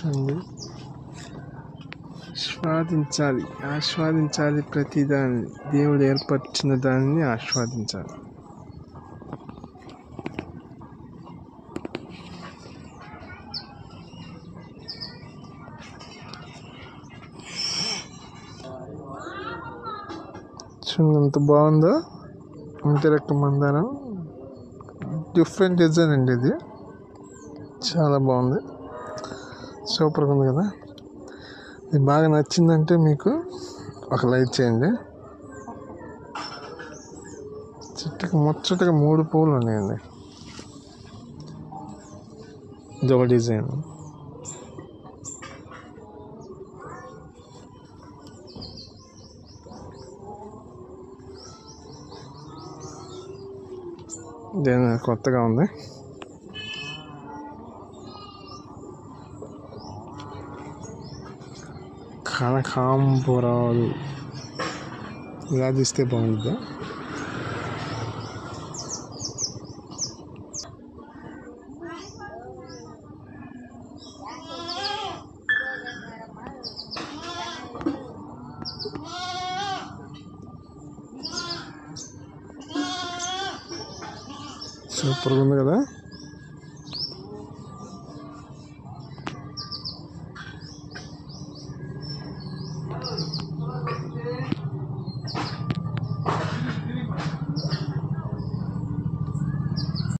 చూడండి ఆస్వాదించాలి ఆస్వాదించాలి ప్రతిదాన్ని దేవుడు ఏర్పరిచిన దానిని ఆస్వాదించాలి చూడండి ఎంత బాగుందో. ఇంటి మందారం. డిఫరెంట్ డిజైన్ అండి ఇది. చాలా బాగుంది. సూపర్గా ఉంది కదా? ఇది బాగా నచ్చిందంటే మీకు ఒక లైట్ చేయండి. చెట్టుకి ముచ్చటగా మూడు పూలు ఉన్నాయండి. ఇది ఒక డిజైన్. దేని కొత్తగా ఉంది? కనకాంబరాలు. ఇలా తీస్తే బాగుంటుందా? సూపర్గా ఉంది కదా?